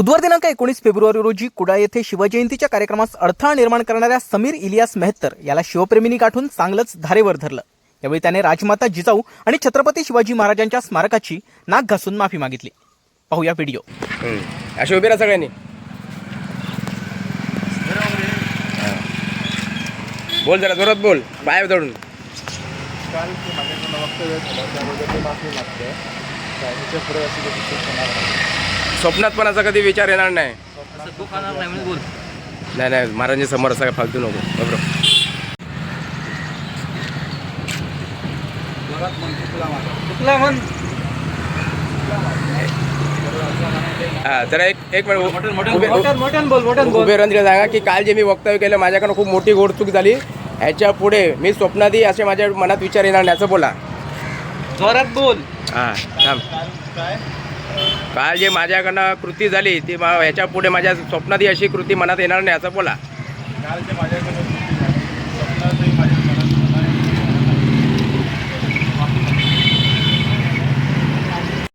बुधवार दिनांक एकोणीस फेब्रुवारी रोजी कुडाळ येथे शिवजयंतीच्या कार्यक्रमास अडथळा निर्माण करणाऱ्या समीर इलियास मेहत्तर याला शिवप्रेमींनी गाठून चांगलंच धारेवर धरलं यावेळी त्याने राजमाता जिजाऊ आणि छत्रपती शिवाजी महाराजांच्या स्मारकाची नाक घासून माफी मागितली पाहूया व्हिडिओ. अशी उभी राहा सगळ्यांनी. बोल जरा जोरात बोल पाय धरून काल ते माझ्याकडनं वक्तव्य झालं त्याबद्दल मी माफी मागतो ह्याच्या पुढे अशी गोष्ट चूक होणार नाही. स्वप्नात पण असा कधी विचार येणार नाही. नाही नाही महाराजांच्या समोर असं काय फालतू नको. बरोबर. हा तर एक एक मिनिट उभे- सांगा की काल जे मी वक्तव्य केलं माझ्याकडनं खूप मोठी गोडचूक झाली. ह्याच्या पुढे मी स्वप्नादी असे माझ्या मनात विचार येणार नाही. असं बोला. जोरात बोल. हां थांब. काल जे माझ्याकडनं कृती झाली ती मा- ह्याच्या पुढे माझ्या स्वप्नादी अशी कृती मनात येणार नाही असं बोला. काल जे माझ्याकडनं